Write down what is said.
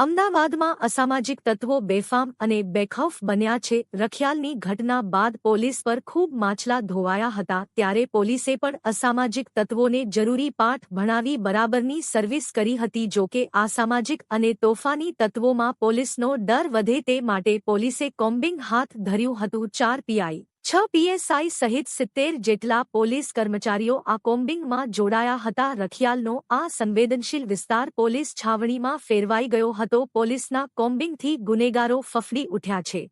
અમદાવાદમાં અસામાજિક તત્વો બેફામ અને બેખૌફ બન્યા છે. રખિયાલની ઘટના બાદ પોલીસ પર ખૂબ માછલા ધોવાયા હતા. ત્યારે પોલીસે પણ અસામાજિક તત્વોને જરૂરી પાઠ ભણાવી બરાબરની સર્વિસ કરી હતી. જોકે અસામાજિક અને તોફાની તત્વોમાં પોલીસનો ડર વધે તે માટે પોલીસે કોમ્બિંગ હાથ ધર્યું હતું. ચાર પીઆઈ છ પીએસઆઈ સહિત સિત્તેર જેટલા પોલીસ કર્મચારીઓ આ કોમ્બિંગમાં જોડાયા હતા. રખિયાલનો આ સંવેદનશીલ વિસ્તાર પોલીસ છાવણીમાં ફેરવાઈ ગયો હતો. પોલીસના કોમ્બિંગથી ગુનેગારો ફફડી ઉઠ્યા છે.